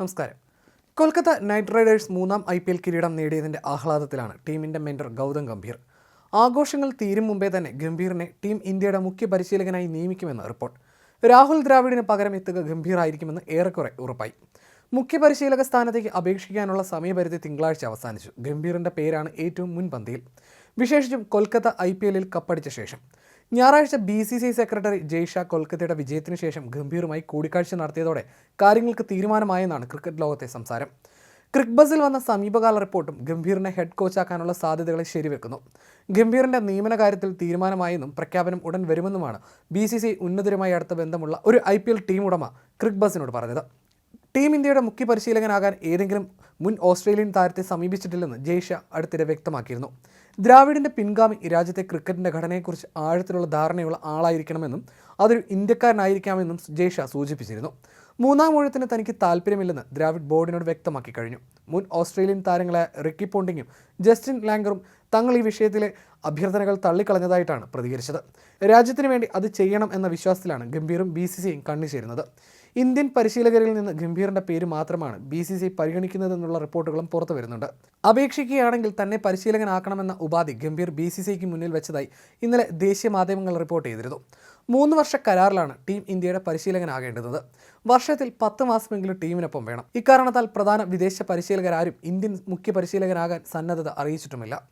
നമസ്കാരം. Kolkata Knight Riders മൂന്നാം I P L കിരീടം നേടിയതിന്റെ ആഹ്ലാദത്തിലാണ് ടീമിന്റെ മെന്റർ ഗൗതം ഗംഭീർ. ആഘോഷങ്ങൾ തീരും മുമ്പേ തന്നെ ഗംഭീറിനെ ടീം ഇന്ത്യയുടെ മുഖ്യ പരിശീലകനായി നിയമിക്കുമെന്ന് റിപ്പോർട്ട്. രാഹുൽ ദ്രാവിഡിന് പകരം എത്തുക ഗംഭീർ ആയിരിക്കുമെന്ന് ഏറെക്കുറെ ഉറപ്പായി. മുഖ്യ പരിശീലക സ്ഥാനത്തേക്ക് അപേക്ഷിക്കാനുള്ള സമയപരിധി തിങ്കളാഴ്ച അവസാനിച്ചു. ഗംഭീറിന്റെ പേരാണ് ഏറ്റവും മുൻപന്തിയിൽ. വിശേഷിച്ചും കൊൽക്കത്ത ഐ പി എല്ലിൽ കപ്പടിച്ച ശേഷം. ഞായറാഴ്ച B C C secretary Jay Shah കൊൽക്കത്തയുടെ വിജയത്തിന് ശേഷം ഗംഭീറുമായി കൂടിക്കാഴ്ച നടത്തിയതോടെ കാര്യങ്ങൾക്ക് തീരുമാനമായെന്നാണ് ക്രിക്കറ്റ് ലോകത്തെ സംസാരം. ക്രിക്ക് ബസിൽ വന്ന സമീപകാല റിപ്പോർട്ടും ഗംഭീറിനെ ഹെഡ് കോച്ചാക്കാനുള്ള സാധ്യതകളെ ശരിവെക്കുന്നു. ഗംഭീറിന്റെ നിയമന കാര്യത്തിൽ തീരുമാനമായെന്നും പ്രഖ്യാപനം ഉടൻ വരുമെന്നുമാണ് ബി സി സി ഉന്നതരുമായി അടുത്ത ബന്ധമുള്ള ഒരു ഐ പി എൽ ടീം ഉടമ ക്രിക്ക് ബസിനോട് പറഞ്ഞത്. ടീം ഇന്ത്യയുടെ മുഖ്യ പരിശീലകനാകാൻ ഏതെങ്കിലും മുൻ ഓസ്ട്രേലിയൻ താരത്തെ സമീപിച്ചിട്ടില്ലെന്ന് ജയ്ഷ അടുത്തിടെ വ്യക്തമാക്കിയിരുന്നു. ദ്രാവിഡിന്റെ പിൻഗാമി രാജ്യത്തെ ക്രിക്കറ്റിന്റെ ഘടനയെക്കുറിച്ച് ആഴത്തിലുള്ള ധാരണയുള്ള ആളായിരിക്കണമെന്നും അതൊരു ഇന്ത്യക്കാരനായിരിക്കാമെന്നും ജയ്ഷ സൂചിപ്പിച്ചിരുന്നു. മൂന്നാം ഊഴത്തിന് തനിക്ക് താല്പര്യമില്ലെന്ന് ദ്രാവിഡ് ബോർഡിനോട് വ്യക്തമാക്കി കഴിഞ്ഞു. മുൻ ഓസ്ട്രേലിയൻ താരങ്ങളായ റിക്കി പോണ്ടിങ്ങും ജസ്റ്റിൻ ലാംഗറും തങ്ങൾ ഈ വിഷയത്തിലെ അഭ്യർത്ഥനകൾ തള്ളിക്കളഞ്ഞതായിട്ടാണ് പ്രതികരിച്ചത്. രാജ്യത്തിന് വേണ്ടി അത് ചെയ്യണം എന്ന വിശ്വാസത്തിലാണ് ഗംഭീറും ബി സി സിയും കണ്ണുചേരുന്നത് ഇന്ത്യൻ പരിശീലകരിൽ നിന്ന് ഗംഭീറിന്റെ പേര് മാത്രമാണ് ബി സി സി പരിഗണിക്കുന്നതെന്നുള്ള റിപ്പോർട്ടുകളും പുറത്തു വരുന്നുണ്ട്. അപേക്ഷിക്കുകയാണെങ്കിൽ തന്നെ പരിശീലകനാക്കണമെന്ന ഉപാധി ഗംഭീർ ബി സി സിക്ക് മുന്നിൽ വെച്ചതായി ഇന്നലെ ദേശീയ മാധ്യമങ്ങൾ റിപ്പോർട്ട് ചെയ്തിരുന്നു. മൂന്ന് വർഷ കരാറിലാണ് ടീം ഇന്ത്യയുടെ പരിശീലകനാകേണ്ടത്. വർഷത്തിൽ പത്ത് മാസമെങ്കിലും ടീമിനൊപ്പം വേണം. ഇക്കാരണത്താൽ പ്രധാന വിദേശ പരിശീലകരാരും ഇന്ത്യൻ മുഖ്യ പരിശീലകനാകാൻ സന്നദ്ധത അറിയിച്ചിട്ടുമില്ല.